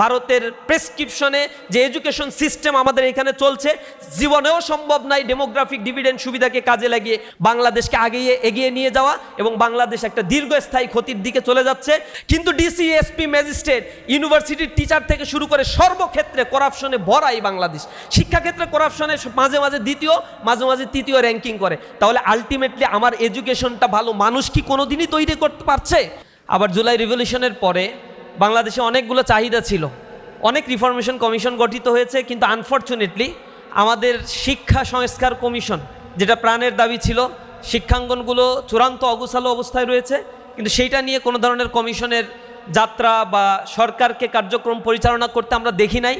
ভারতের প্রেসক্রিপশনে যে education system আমাদের এখানে চলছে, জীবনেও সম্ভব নাই ডেমোগ্রাফিক ডিভিডেন্ড সুবিধাকে কাজে লাগিয়ে বাংলাদেশকে আগিয়ে এগিয়ে নিয়ে যাওয়া এবং বাংলাদেশ একটা দীর্ঘস্থায়ী ক্ষতির দিকে চলে যাচ্ছে। কিন্তু ডিসি এসপি ম্যাজিস্ট্রেট ইউনিভার্সিটির টিচার থেকে শুরু করে সর্বক্ষেত্রে করাপশনে ভরা এই বাংলাদেশ। শিক্ষাক্ষেত্রে করাপশনে মাঝে মাঝে দ্বিতীয়, মাঝে মাঝে তৃতীয় র্যাঙ্কিং করে। তাহলে আলটিমেটলি আমার এডুকেশনটা ভালো মানুষ কি কোনোদিনই তৈরি করতে পারছে? আবার জুলাই রিভলিউশনের পরে বাংলাদেশে অনেকগুলো চাহিদা ছিল। অনেক রিফরমেশন কমিশন গঠিত হয়েছে, কিন্তু আনফর্চুনেটলি আমাদের শিক্ষা সংস্কার কমিশন যেটা প্রাণের দাবি ছিল, শিক্ষাঙ্গনগুলো চূড়ান্ত অগুছালো অবস্থায় রয়েছে, কিন্তু সেইটা নিয়ে কোনো ধরনের কমিশনের যাত্রা বা সরকারকে কার্যক্রম পরিচালনা করতে আমরা দেখি নাই,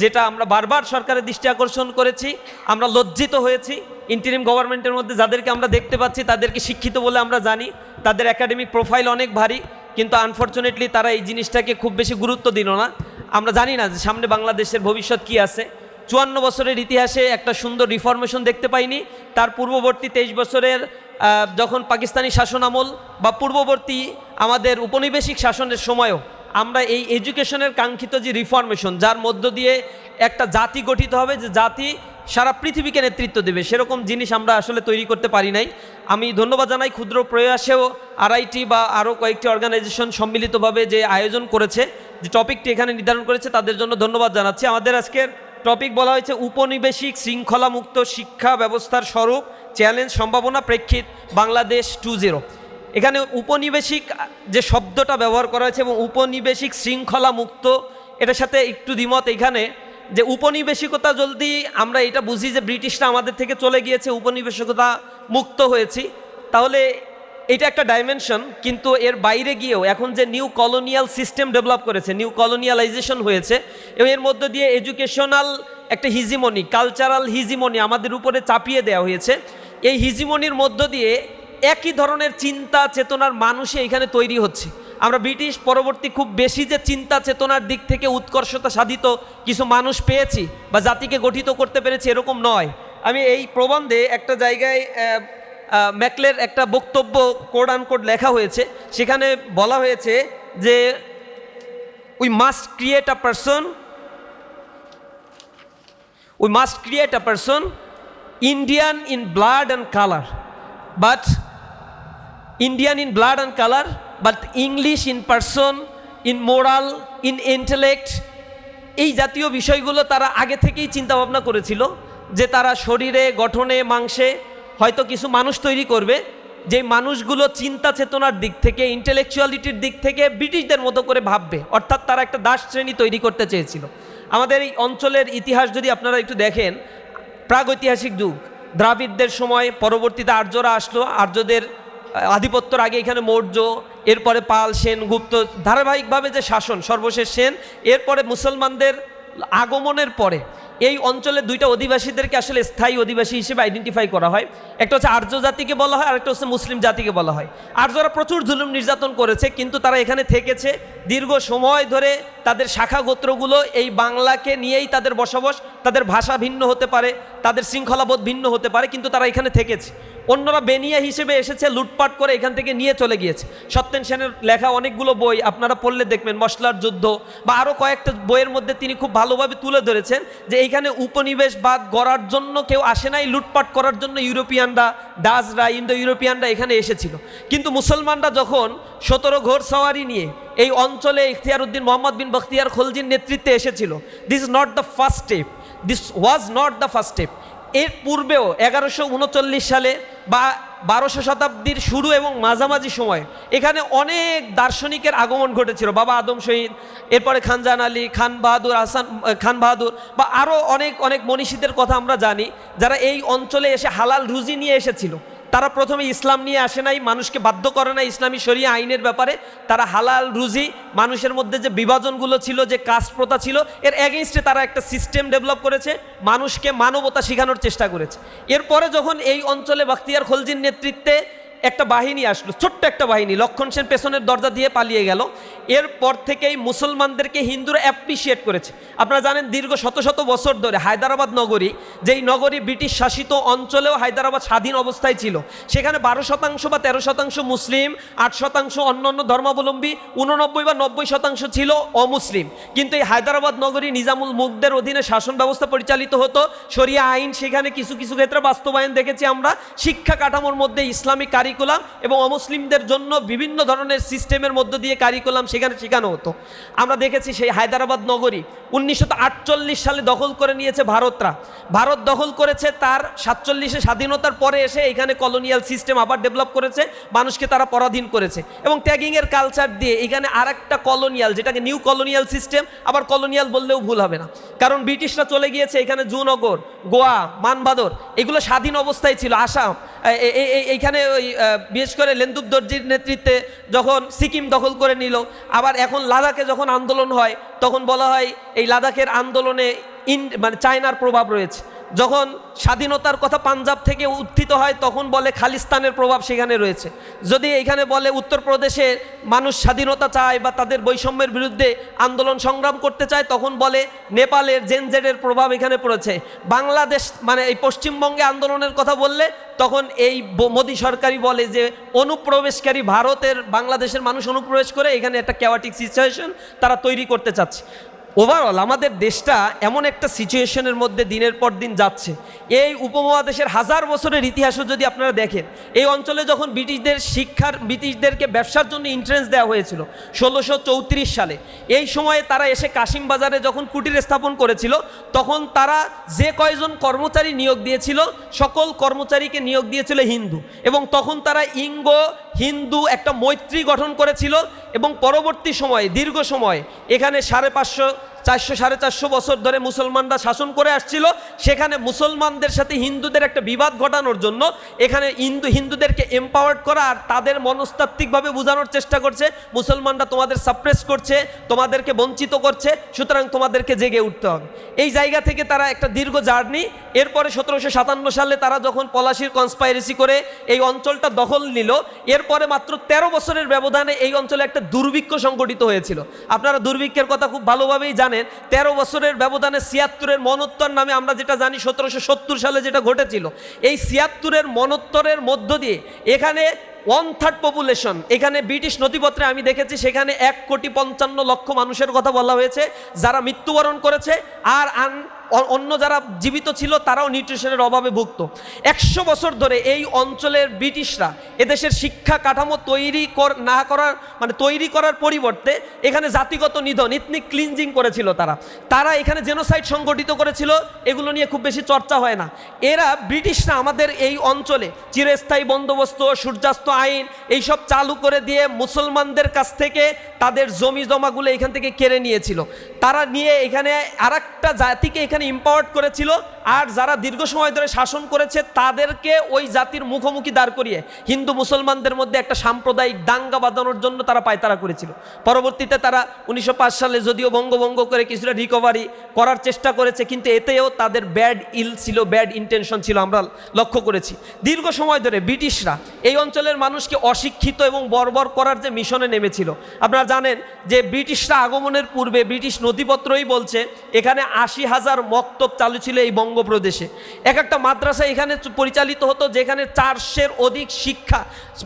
যেটা আমরা বারবার সরকারের দৃষ্টি আকর্ষণ করেছি, আমরা লজ্জিত হয়েছি ইন্টারিম গভর্নমেন্টের মধ্যে যাদেরকে আমরা দেখতে পাচ্ছি তাদেরকে শিক্ষিত বলে আমরা জানি, তাদের একাডেমিক প্রোফাইল অনেক ভারী কিন্তু আনফর্চুনেটলি তারা এই জিনিসটাকে খুব বেশি গুরুত্ব দিল না। আমরা জানি না যে সামনে বাংলাদেশের ভবিষ্যৎ কি আছে। চুয়ান্ন বছরের ইতিহাসে একটা সুন্দর রিফরমেশন দেখতে পাইনি। তার পূর্ববর্তী তেইশ বছরের যখন পাকিস্তানি শাসন আমল বা পূর্ববর্তী আমাদের উপনিবেশিক শাসনের সময়ও আমরা এই এডুকেশনের কাঙ্ক্ষিত যে রিফরমেশন যার মধ্য দিয়ে একটা জাতি গঠিত হবে, যে জাতি সারা পৃথিবীকে নেতৃত্ব দেবে। সেরকম জিনিস আমরা আসলে তৈরি করতে পারি নাই। আমি ধন্যবাদ জানাই ক্ষুদ্র প্রয়াসেও আরআইটি বা আরও কয়েকটি অর্গানাইজেশন সম্মিলিতভাবে যে আয়োজন করেছে, যে টপিকটি এখানে নির্ধারণ করেছে, তাদের জন্য ধন্যবাদ জানাচ্ছি। আমাদের আজকের টপিক বলা হয়েছে উপনিবেশিক শৃঙ্খলামুক্ত শিক্ষা ব্যবস্থার স্বরূপ, চ্যালেঞ্জ, সম্ভাবনা, প্রেক্ষিত, বাংলাদেশ টু জিরো। এখানে উপনিবেশিক যে শব্দটা ব্যবহার করা হয়েছে এবং উপনিবেশিক শৃঙ্খলা মুক্ত এটার সাথে একটু দ্বিমত এখানে। যে উপনিবেশিকতা যদি আমরা এটা বুঝি যে ব্রিটিশরা আমাদের থেকে চলে গিয়েছে, উপনিবেশিকতা মুক্ত হয়েছি, তাহলে এটা একটা ডাইমেনশন কিন্তু এর বাইরে গিয়েও এখন যে নিউ কলোনিয়াল সিস্টেম ডেভেলপ করেছে নিউ কলোনিয়ালাইজেশন হয়েছে, এবং এর মধ্য দিয়ে এডুকেশনাল একটা হিজিমনি কালচারাল হিজিমনি আমাদের উপরে চাপিয়ে দেওয়া হয়েছে। এই হিজিমনির মধ্য দিয়ে একই ধরনের চিন্তা, চেতনার মানুষই এখানে তৈরি হচ্ছে। আমরা ব্রিটিশ পরবর্তী খুব বেশি যে চিন্তা চেতনার দিক থেকে উৎকর্ষতা সাধিত কিছু মানুষ পেয়েছি বা জাতিকে গঠিত করতে পেরেছি এরকম নয়। আমি এই প্রবন্ধে একটা জায়গায় ম্যাকলের একটা বক্তব্য কোড আন কোড লেখা হয়েছে। সেখানে বলা হয়েছে যে we must create a person we must create a person Indian in blood and colour but Indian in blood and color but English in person in moral in intellect, এই জাতীয় বিষয়গুলো তারা আগে থেকেই চিন্তা ভাবনা করেছিল যে তারা শরীরে, গঠনে, মাংসে হয়তো কিছু মানুষ তৈরি করবে। যে মানুষগুলো চিন্তা চেতনার দিক থেকে ইন্টেলেকচুয়ালিটির দিক থেকে ব্রিটিশদের মতো করে ভাববে। অর্থাৎ তারা একটা দাস শ্রেণি তৈরি করতে চেয়েছিল। আমাদের এই অঞ্চলের ইতিহাস যদি আপনারা একটু দেখেন, প্রাগৈতিহাসিক যুগ। দ্রাবিড়দের সময় পরবর্তীতে আর্যরা আসলো। আর্যদের আধিপত্যর আগে এখানে মৌর্য, এরপরে পাল, সেন, গুপ্ত, ধারাবাহিকভাবে যে শাসন, সর্বশেষ সেন, এরপরে মুসলমানদের আগমনের পরে এই অঞ্চলের দুইটা অধিবাসীদেরকে আসলে স্থায়ী অধিবাসী হিসেবে আইডেন্টিফাই করা হয়। একটা হচ্ছে আর্য জাতিকে বলা হয় আর একটা হচ্ছে মুসলিম জাতিকে বলা হয়। আর্যরা প্রচুর জুলুম নির্যাতন করেছে, কিন্তু তারা এখানে থেকেছে। দীর্ঘ সময় ধরে তাদের শাখা গোত্রগুলো এই বাংলাকে নিয়েই তাদের বসবাস, তাদের ভাষা ভিন্ন হতে পারে, তাদের শৃঙ্খলাবোধ ভিন্ন হতে পারে, কিন্তু তারা এখানে থেকেছে। অন্যরা বেনিয়া হিসেবে এসেছে, লুটপাট করে এখান থেকে নিয়ে চলে গিয়েছে। সত্যেন সেনের লেখা অনেকগুলো বই আপনারা পড়লে দেখবেন, মশলার যুদ্ধ, বা আরও কয়েকটা বইয়ের মধ্যে তিনি খুব ভালোভাবে তুলে ধরেছেন যে এইখানে উপনিবেশবাদ গড়ার জন্য কেউ আসে নাই, লুটপাট করার জন্য ইউরোপিয়ানরা, ডাচরা ইন্দো ইউরোপিয়ানরা এখানে এসেছিল। কিন্তু মুসলমানরা যখন সতেরো ঘোর সওয়ারি নিয়ে এই অঞ্চলে ইখতিয়ার উদ্দিন মোহাম্মদ বিন বখতিয়ার খলজির নেতৃত্বে এসেছিল this is not the first step this was not the first step এর পূর্বেও এগারোশো সালে বা বারোশো শতাব্দীর শুরু এবং মাঝামাঝি সময়। এখানে অনেক দার্শনিকের আগমন ঘটেছিল। বাবা আদম শহীদ, এরপরে খানজান আলী, খান বাহাদুর আসান খান বাহাদুর বা আরও অনেক অনেক মনীষীদের কথা আমরা জানি, যারা এই অঞ্চলে এসে হালাল রুজি নিয়ে এসেছিল। তারা প্রথমে ইসলাম নিয়ে আসে নাই, মানুষকে বাধ্য করে না ইসলামী শরিয়া আইনের ব্যাপারে। তারা হালাল রুজি, মানুষের মধ্যে যে বিভাজনগুলো ছিল, যে কাস্ট প্রথা ছিল, এর এগেনস্টে তারা একটা সিস্টেম ডেভেলপ করেছে, মানুষকে মানবতা শেখানোর চেষ্টা করেছে। এরপরে যখন এই অঞ্চলে বাখতিয়ার খলজির নেতৃত্বে একটা বাহিনী আসলো, ছোট্ট একটা বাহিনী, লক্ষণ সেন পেছনের দরজা দিয়ে পালিয়ে গেল। এরপর থেকেই মুসলমানদেরকে হিন্দুরা অ্যাপ্রিসিয়েট করেছে। আপনারা জানেন, দীর্ঘ শত শত বছর ধরে হায়দ্রাবাদ নগরী, যেই নগরী ব্রিটিশ শাসিত অঞ্চলেও হায়দ্রাবাদ স্বাধীন অবস্থায় ছিল, সেখানে বারো শতাংশ বা তেরো শতাংশ মুসলিম, আট শতাংশ অন্যান্য ধর্মাবলম্বী, উননব্বই বা নব্বই শতাংশ ছিল অমুসলিম। কিন্তু এই হায়দ্রাবাদ নগরী নিজামুল মুগদের অধীনে শাসন ব্যবস্থা পরিচালিত হতো। শরিয়া আইন সেখানে কিছু কিছু ক্ষেত্রে বাস্তবায়ন দেখেছি আমরা। শিক্ষা কাঠামোর মধ্যে ইসলামিক কারিকুলাম এবং অমুসলিমদের জন্য বিভিন্ন ধরনের সিস্টেমের মধ্য দিয়ে কারিকুলাম সেখানে শেখানো হতো। আমরা দেখেছি সেই হায়দ্রাবাদ নগরী উনিশশো আটচল্লিশ সালে দখল করে নিয়েছে ভারতরা। ভারত দখল করেছে তার সাতচল্লিশে স্বাধীনতার পরে এসে এখানে কলোনিয়াল সিস্টেম আবার ডেভেলপ করেছে, মানুষকে তারা পরাধীন করেছে। এবং ট্যাগিংয়ের কালচার দিয়ে এখানে আর একটা কলোনিয়াল যেটাকে নিউ কলোনিয়াল সিস্টেম আবার কলোনিয়াল বললেও ভুল হবে না। কারণ ব্রিটিশরা চলে গিয়েছে এখানে জুনগর, গোয়া মানভাদর এগুলো স্বাধীন অবস্থায় ছিল, আসাম। এইখানে ওই বিশেষ করে লেন্দুব দর্জির নেতৃত্বে যখন সিকিম দখল করে নিল, আবার এখন লাদাখে যখন আন্দোলন হয়, তখন বলা হয় এই লাদাখের আন্দোলনে ইন মানে চায়নার প্রভাব রয়েছে। যখন স্বাধীনতার কথা পাঞ্জাব থেকে উত্থিত হয়, তখন বলে খালিস্তানের প্রভাব সেখানে রয়েছে। যদি এখানে বলে উত্তরপ্রদেশে মানুষ স্বাধীনতা চায় বা তাদের বৈষম্যের বিরুদ্ধে আন্দোলন সংগ্রাম করতে চায়, তখন বলে নেপালের জেনজেডের প্রভাব এখানে পড়েছে। বাংলাদেশ মানে এই পশ্চিমবঙ্গে আন্দোলনের কথা বললে, তখন এই মোদী সরকারই বলে যে, অনুপ্রবেশকারী ভারতের, বাংলাদেশের মানুষ অনুপ্রবেশ করে এখানে একটা ক্যাওয়াটিক সিচুয়েশন তারা তৈরি করতে চাচ্ছে। ওভারঅল আমাদের দেশটা এমন একটা সিচুয়েশনের মধ্যে দিনের পর দিন যাচ্ছে। এই উপমহাদেশের হাজার বছরের ইতিহাসও যদি আপনারা দেখেন, এই অঞ্চলে যখন ব্রিটিশদের শিক্ষার, ব্রিটিশদেরকে ব্যবসার জন্য ইন্ট্রেন্স দেওয়া হয়েছিল, ষোলোশো চৌত্রিশ সালে, এই সময়ে তারা এসে কাশিম বাজারে যখন কুটির স্থাপন করেছিল, তখন তারা যে কয়জন কর্মচারী নিয়োগ দিয়েছিল, সকল কর্মচারীকে নিয়োগ দিয়েছিল হিন্দু। এবং তখন তারা ইঙ্গ হিন্দু একটা মৈত্রী গঠন করেছিল এবং পরবর্তী সময়ে দীর্ঘ সময় এখানে সাড়ে পাঁচশো চারশো, সাড়ে চারশো বছর ধরে মুসলমানরা শাসন করে আসছিল। সেখানে মুসলমানদের সাথে হিন্দুদের একটা বিবাদ ঘটানোর জন্য এখানে হিন্দু হিন্দুদেরকে এম্পাওয়ার্ড করা আর তাদের মনস্তাত্ত্বিকভাবে বোঝানোর চেষ্টা করছে। মুসলমানরা তোমাদের সাপ্রেস করছে, তোমাদেরকে বঞ্চিত করছে, সুতরাং তোমাদেরকে জেগে উঠতে হবে। এই জায়গা থেকে তারা একটা দীর্ঘ জার্নি। এরপরে সতেরোশো সাতান্ন সালে তারা যখন পলাশির কনস্পাইরেসি করে এই অঞ্চলটা দখল নিল, এরপরে মাত্র ১৩ বছরের ব্যবধানে এই অঞ্চলে একটা দুর্ভিক্ষ সংগঠিত হয়েছিল। আপনারা দুর্ভিক্ষের কথা খুব ভালোভাবেই জানেন। তেরো বছরের ব্যবধানে ছিয়াত্তরের মনোত্তর নামে আমরা যেটা জানি, সতেরোশো সত্তর সালে যেটা ঘটেছিল, এই ছিয়াত্তরের মনোত্তরের মধ্য দিয়ে এখানে ওয়ান থার্ড পপুলেশন এখানে ব্রিটিশ নথিপত্রে আমি দেখেছি, সেখানে এক কোটি পঞ্চান্ন লক্ষ মানুষের কথা বলা হয়েছে, যারা মৃত্যুবরণ করেছে, আর আন অন্য যারা জীবিত ছিল, তারাও নিউট্রিশনের অভাবে ভুগত। একশো বছর ধরে এই অঞ্চলের ব্রিটিশরা এদেশের শিক্ষা কাঠামো তৈরি কর- না করার মানে তৈরি করার পরিবর্তে এখানে জাতিগত নিধন ইথনিক ক্লিনজিং করেছিল তারা। তারা এখানে জেনোসাইড সংগঠিত করেছিল, এগুলো নিয়ে খুব বেশি চর্চা হয় না। এরা ব্রিটিশরা আমাদের এই অঞ্চলে চিরস্থায়ী বন্দোবস্ত, সূর্যাস্ত আইন, এইসব চালু করে দিয়ে মুসলমানদের কাছ থেকে তাদের জমি জমাগুলো এখান থেকে কেড়ে নিয়েছিল। তারা নিয়ে এখানে আর জাতিকে এখানে ইম্পাওয়ার্ড করেছিল, আর যারা দীর্ঘ সময় ধরে শাসন করেছে, তাদেরকে ওই জাতির মুখোমুখি দাঁড় করিয়ে হিন্দু মুসলমানদের মধ্যে একটা সাম্প্রদায়িক দাঙ্গা বাঁধানোর জন্য তারা পায়তারা করেছিল। পরবর্তীতে তারা উনিশশো পাঁচ সালে যদিও বঙ্গভঙ্গ করে কিছুটা রিকভারি করার চেষ্টা করেছে, কিন্তু এতেও তাদের ব্যাড ইল ছিল ব্যাড ইন্টেনশন ছিল আমরা লক্ষ্য করেছি। দীর্ঘ সময় ধরে ব্রিটিশরা এই অঞ্চলের মানুষকে অশিক্ষিত এবং বর্বর করার যে মিশনে নেমেছিল, আপনারা জানেন যে ব্রিটিশরা আগমনের পূর্বে ব্রিটিশ নথিপত্রই বলছে, এখানে আশি হাজার মক্তব চালু ছিল এই বঙ্গপ্রদেশে। এক একটা মাদ্রাসা এখানে পরিচালিত হতো যেখানে চারশের অধিক শিক্ষা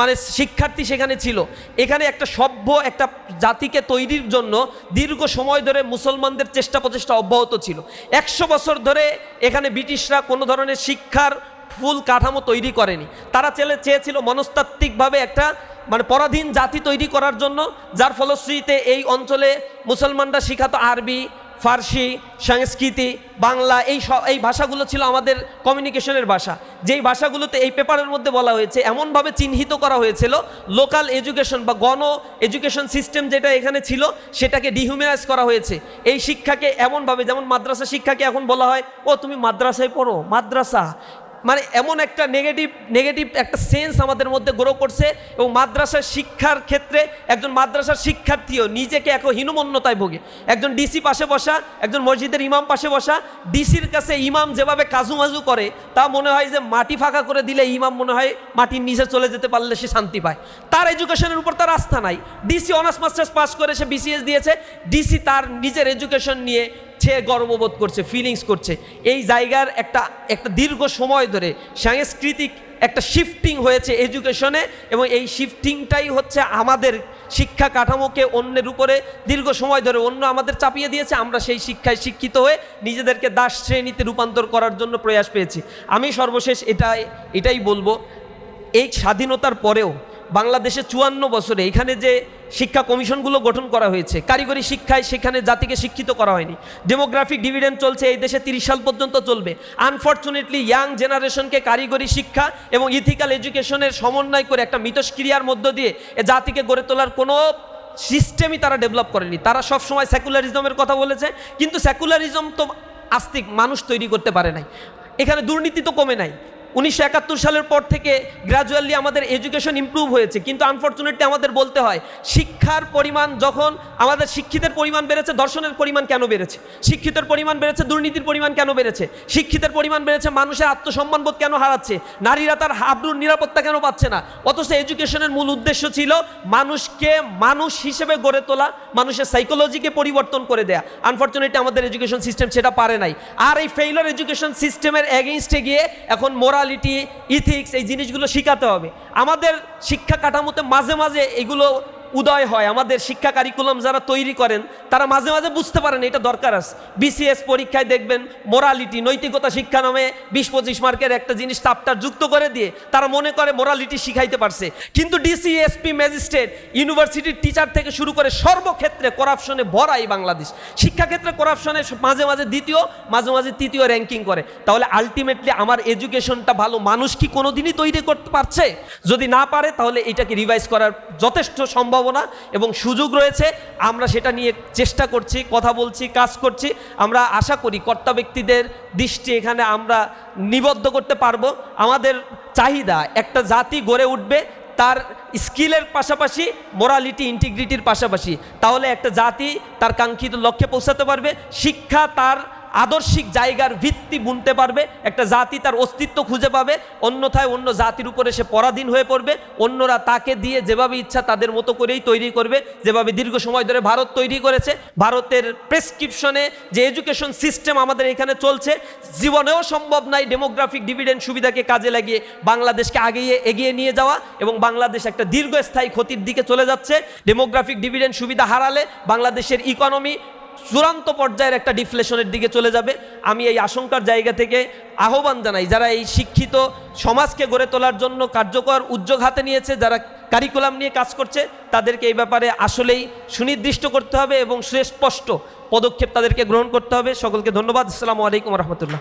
মানে শিক্ষার্থী সেখানে ছিল। এখানে একটা সভ্য, একটা জাতিকে তৈরির জন্য দীর্ঘ সময় ধরে মুসলমানদের চেষ্টা প্রচেষ্টা অব্যাহত ছিল। একশো বছর ধরে এখানে ব্রিটিশরা কোনো ধরনের শিক্ষার ফুল কাঠামো তৈরি করেনি। তারা চেলে, চেয়েছিল মনস্তাত্ত্বিকভাবে একটা মানে পরাধীন জাতি তৈরি করার জন্য, যার ফলশ্রুতিতে এই অঞ্চলে মুসলমানরা শিখাতো আরবি ফার্সি, সংস্কৃতি, বাংলা, এই সব এই ভাষাগুলো ছিল আমাদের কমিউনিকেশনের ভাষা। যেই ভাষাগুলোতে এই পেপারের মধ্যে বলা হয়েছে, এমনভাবে চিহ্নিত করা হয়েছিল লোকাল এডুকেশন বা গণ এডুকেশন সিস্টেম যেটা এখানে ছিল, সেটাকে ডিহিউম্যানাইজ করা হয়েছে। এই শিক্ষাকে এমনভাবে, যেমন মাদ্রাসা শিক্ষাকে এখন বলা হয়, ও, তুমি মাদ্রাসায় পড়ো, মাদ্রাসা। মানে এমন একটা নেগেটিভ নেগেটিভ একটা সেন্স আমাদের মধ্যে গ্রো করছে এবং মাদ্রাসার শিক্ষার ক্ষেত্রে একজন মাদ্রাসার শিক্ষার্থীও নিজেকে এক হীনমন্যতায় ভোগে। একজন ডিসি পাশে বসা, একজন মসজিদের ইমাম পাশে বসা ডিসির কাছে ইমাম যেভাবে কাজুমাজু করে, তা মনে হয় যে মাটি ফাঁকা করে দিলে ইমাম মনে হয় মাটির নিচে চলে যেতে পারলে সে শান্তি পায়। তার এডুকেশনের উপর তার আস্থা নাই। ডিসি অনার্স মাস্টার্স পাস করে সে বিসিএস দিয়েছে। ডিসি তার নিজের এডুকেশন নিয়ে সে গর্ববোধ করছে ফিলিংস করছে। এই জায়গার একটা একটা দীর্ঘ সময় ধরে সাংস্কৃতিক একটা শিফটিং হয়েছে এডুকেশনে এবং এই শিফটিংটাই হচ্ছে আমাদের শিক্ষা কাঠামোকে অন্যের উপরে দীর্ঘ সময় ধরে অন্য আমাদের চাপিয়ে দিয়েছে। আমরা সেই শিক্ষায় শিক্ষিত হয়ে নিজেদেরকে দাস শ্রেণীতে রূপান্তর করার জন্য প্রয়াস পেয়েছি। আমি সর্বশেষ এটাই এটাই বলব, এই স্বাধীনতার পরেও বাংলাদেশে চুয়ান্ন বছরে এখানে যে শিক্ষা কমিশনগুলো গঠন করা হয়েছে, কারিগরি শিক্ষায় সেখানে জাতিকে শিক্ষিত করা হয়নি। ডেমোগ্রাফিক ডিভিডেন্ড চলছে এই দেশে তিরিশ সাল পর্যন্ত চলবে। আনফর্চুনেটলি ইয়াং জেনারেশনকে কারিগরি শিক্ষা এবং ইথিক্যাল এডুকেশনের সমন্বয় করে একটা মিতস্ক্রিয়ার মধ্য দিয়ে এ জাতিকে গড়ে তোলার কোনো সিস্টেমই তারা ডেভেলপ করেনি। তারা সবসময় সেকুলারিজমের কথা বলেছে, কিন্তু সেকুলারিজম তো আস্তিক মানুষ তৈরি করতে পারে নাই। এখানে দুর্নীতি তো কমে নাই। উনিশশো একাত্তর সালের পর থেকে গ্র্যাজুয়ালি আমাদের এডুকেশন ইমপ্রুভ হয়েছে। কিন্তু আনফর্চুনেটলি আমাদের বলতে হয়, শিক্ষার পরিমাণ যখন আমাদের শিক্ষিতের পরিমাণ বেড়েছে, দর্শনের পরিমাণ কেন বেড়েছে? শিক্ষিতের পরিমাণ বেড়েছে, দুর্নীতির পরিমাণ কেন বেড়েছে? শিক্ষিতের পরিমাণ বেড়েছে, মানুষের আত্মসম্মানবোধ কেন হারাচ্ছে? নারীরা তার হাবরুর নিরাপত্তা কেন পাচ্ছে না? অথচ এডুকেশনের মূল উদ্দেশ্য ছিল মানুষকে মানুষ হিসেবে গড়ে তোলা, মানুষের সাইকোলজিকে পরিবর্তন করে দেয়া। আনফর্চুনেটলি আমাদের এডুকেশন সিস্টেম সেটা পারে নাই। আর এই ফেইলার এডুকেশন সিস্টেমের এগেনস্টে গিয়ে এখন মোরালিটি ইথিক্স এই জিনিসগুলো শিখাতে হবে। আমাদের শিক্ষা কাঠামোতে মাঝে মাঝে এগুলো উদয় হয়। আমাদের শিক্ষা কারিকুলাম যারা তৈরি করেন, তারা মাঝে মাঝে বুঝতে পারেন এটা দরকার আছে। বিসিএস পরীক্ষায় দেখবেন মোরালিটি নৈতিকতা শিক্ষা নামে বিশ পঁচিশ মার্কের একটা জিনিস চাপ্টার যুক্ত করে দিয়ে তারা মনে করে মোরালিটি শিখাইতে পারছে। কিন্তু ডিসি এসপি ম্যাজিস্ট্রেট ইউনিভার্সিটির টিচার থেকে শুরু করে সর্বক্ষেত্রে করাপশনে ভরা এই বাংলাদেশ। শিক্ষাক্ষেত্রে করাপশনে মাঝে মাঝে দ্বিতীয়, মাঝে মাঝে তৃতীয় র্যাঙ্কিং করে। তাহলে আলটিমেটলি আমার এডুকেশনটা ভালো মানুষ কি কোনোদিনই তৈরি করতে পারছে? যদি না পারে, তাহলে এটাকে রিভাইজ করার যথেষ্ট সম্ভাবনা এবং সুযোগ রয়েছে, আমরা সেটা নিয়ে চেষ্টা করছি, কথা বলছি, কাজ করছি। আমরা আশা করি কর্তা ব্যক্তিদের দৃষ্টি এখানে আমরা নিবদ্ধ করতে পারব। আমাদের চাহিদা একটা জাতি গড়ে উঠবে, তার স্কিলের পাশাপাশি মোরালিটি ইন্টিগ্রিটির পাশাপাশি। তাহলে একটা জাতি তার কাঙ্ক্ষিত লক্ষ্যে পৌঁছাতে পারবে, শিক্ষা তার আদর্শিক জায়গার ভিত্তি বুনতে পারবে, একটা জাতি তার অস্তিত্ব খুঁজে পাবে, অন্যথায় অন্য জাতির উপরে সে পরাধীন হয়ে পড়বে, অন্যরা তাকে দিয়ে যেভাবে ইচ্ছা তাদের মতো করেই তৈরি করবে, যেভাবে দীর্ঘ সময় ধরে ভারত তৈরি করেছে। ভারতের প্রেসক্রিপশনে যে এডুকেশন সিস্টেম আমাদের এখানে চলছে, জীবনেও সম্ভব নাই ডেমোগ্রাফিক ডিভিডেন্ড সুবিধাকে কাজে লাগিয়ে বাংলাদেশকে আগিয়ে এগিয়ে নিয়ে যাওয়া এবং বাংলাদেশ একটা দীর্ঘস্থায়ী ক্ষতির দিকে চলে যাচ্ছে। ডেমোগ্রাফিক ডিভিডেন্ড সুবিধা হারালে বাংলাদেশের ইকোনমি চূড়ান্ত পর্যায়ের একটা ডিফ্লেশনের দিকে চলে যাবে। আমি এই আশঙ্কার জায়গা থেকে আহ্বান জানাই, যারা এই শিক্ষিত সমাজকে গড়ে তোলার জন্য কার্যকর উদ্যোগ হাতে নিয়েছে, যারা কারিকুলাম নিয়ে কাজ করছে, তাদেরকে এই ব্যাপারে আসলেই সুনির্দিষ্ট করতে হবে এবং সুস্পষ্ট পদক্ষেপ তাদেরকে গ্রহণ করতে হবে। সকলকে ধন্যবাদ। আসসালামু আলাইকুম রহমতুল্লাহ।